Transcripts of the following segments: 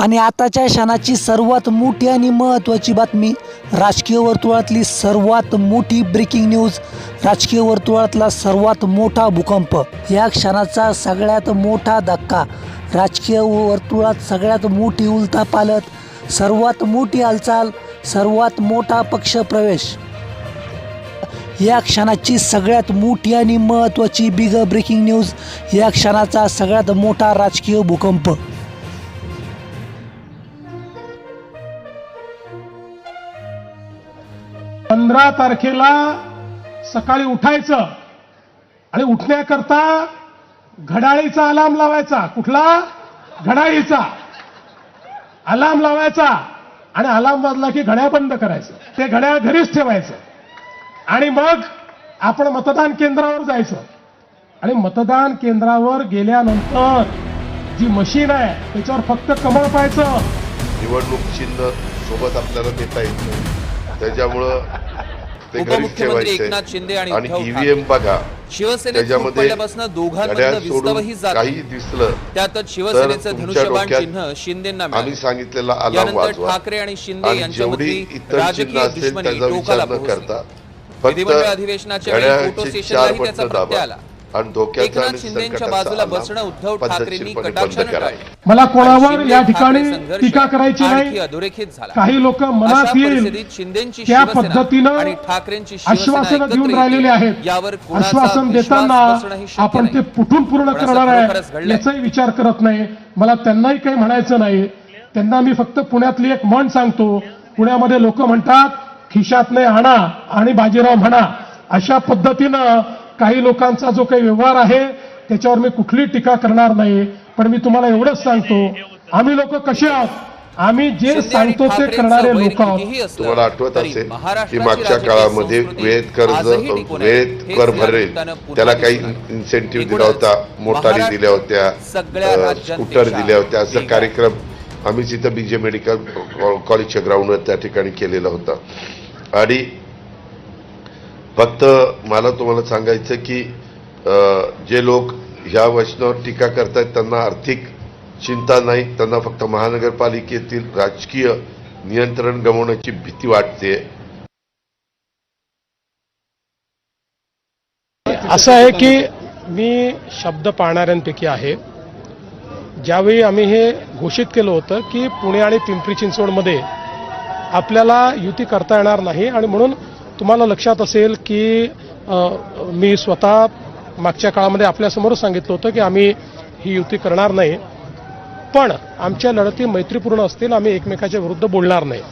आणि आताच्या क्षणाची सर्वात मोठी आणि महत्त्वाची बातमी राजकीय वर्तुळातली सर्वात मोठी ब्रेकिंग न्यूज राजकीय वर्तुळातला सर्वात मोठा भूकंप. या क्षणाचा सगळ्यात मोठा धक्का राजकीय वर्तुळात सगळ्यात मोठी उलथापालत सर्वात मोठी हालचाल सर्वात मोठा पक्ष प्रवेश. या क्षणाची सगळ्यात मोठी आणि महत्त्वाची बिग ब्रेकिंग न्यूज या क्षणाचा सगळ्यात मोठा राजकीय भूकंप. पंधरा तारखेला सकाळी उठायचं आणि उठण्याकरता घड्याळीचा अलार्म लावायचा. कुठला? घड्याळीचा अलार्म लावायचा आणि अलार्म वाजला की घड्याळ बंद करायचं. ते घड्याळ घरीच ठेवायचं. आणि मग आपण मतदान केंद्रावर जायचं. आणि मतदान केंद्रावर गेल्यानंतर जी मशीन आहे त्याच्यावर फक्त कमळ पाहायचं. निवडणूक चिन्ह सोबत आपल्याला देता येत नाही. त्याच्यामुळं ते घरीच ठेवायचे एकनाथ शिंदे आणि ईव्हीएम बघा. शिवसेनेत फूट त्याच्यामध्ये काही दिसलं त्यातच शिवसेनेचं धनुष्यबाण चिन्ह शिंदेना आम्ही सांगितलेला वाजवा. ठाकरे आणि शिंदे चिन्ह राजकीय दुश्मनी टोकाला पोहोचली विधिमंडळ अधिवेशनाच्या वेळी फोटो त्याचा प्रत्यय आला. आणि धोक्याचा आणि शिंदेच्या बाजूला बसणं उद्धव ठाकरेंनी कटाक्षाने टाळलं. मला कोणावर या ठिकाणी टीका करायची नाही अधोरेखित झाला काही लोक मनात येईल शिंदेची त्या पद्धतीनं आणि ठाकरेंची शिवसेना आश्वासनं एकत्र देऊन. राहिलेले आहेत यावर कुणाचा आश्वासन देताना आपण ते. पुठून पूर्ण करणार आहे. याचाही विचार करत नाही मला त्यांनाही काही म्हणायचं नाही त्यांना मी फक्त पुण्यातली एक म्हण सांगतो पुण्यामध्ये लोक म्हणतात खिशात नाही आणा आणि बाजीराव म्हणा अशा पद्धतीनं काही लोकांचा जो काही व्यवहार आहे त्याच्यावर मी कुठली टीका करणार नाही पण मी तुम्हाला एवढंच सांगतो आम्ही लोक कसे आहोत आम्ही जे सांगतो ते करणारे लोक आहोत तुम्हाला आठवत असेल की मागच्या काळामध्ये वेळेत कर्ज. वेळेत कर भरेल त्याला काही. इन्सेंटिव्ह दिला होता मोटारी दिल्या होत्या स्कूटर दिल्या होत्या असा. कार्यक्रम आम्ही तिथं बीजे मेडिकल कॉलेजच्या ग्राउंडवर त्या ठिकाणी केलेला होता आणि फक्त मला तुम्हाला सांगायचं की जे लोक ह्या वचनावर टीका करतायत त्यांना आर्थिक चिंता नाही. त्यांना फक्त महानगरपालिकेतील राजकीय नियंत्रण गमावण्याची भीती वाटते. असं आहे की मी शब्द पाळणाऱ्यांपैकी आहे. ज्यावेळी आम्ही हे घोषित केलं होतं की पुणे आणि पिंपरी चिंचवडमध्ये आपल्याला युती करता येणार नाही आणि म्हणून तुम्हाला लक्षात असेल की मी स्वतः मागच्या काळामध्ये आपल्यासमोरच सांगितलं होतं की आम्ही ही युती करणार नाही. पण आमच्या लढती मैत्रीपूर्ण असतील आम्ही एकमेकाच्या विरुद्ध बोलणार नाही.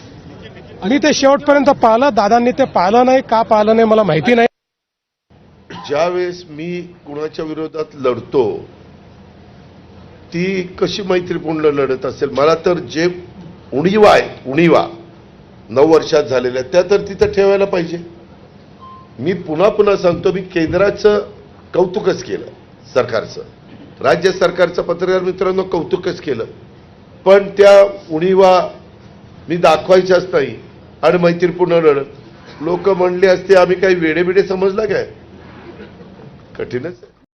आणि ते शेवटपर्यंत पाहिलं दादांनी ते पाहिलं नाही का पाहिलं नाही मला माहिती नाही. ज्यावेळेस मी कुणाच्या विरोधात लढतो ती कशी मैत्रीपूर्ण लढत असेल? मला तर जे उणीवा आहे उणीवा. नऊ वर्षात झालेल्या त्या तर तिथं ठेवायला पाहिजे. मी पुन्हा पुन्हा सांगतो मी केंद्राचं कौतुकच केलं सरकारचं. राज्य सरकारचं पत्रकार मित्रांनो कौतुकच केलं. पण त्या उणीवा मी दाखवायच्याच नाही आणि मैत्रीपूर्ण रडत लोक म्हणले असते आम्ही काही वेडेबिडे समजला काय? कठीणच आहे.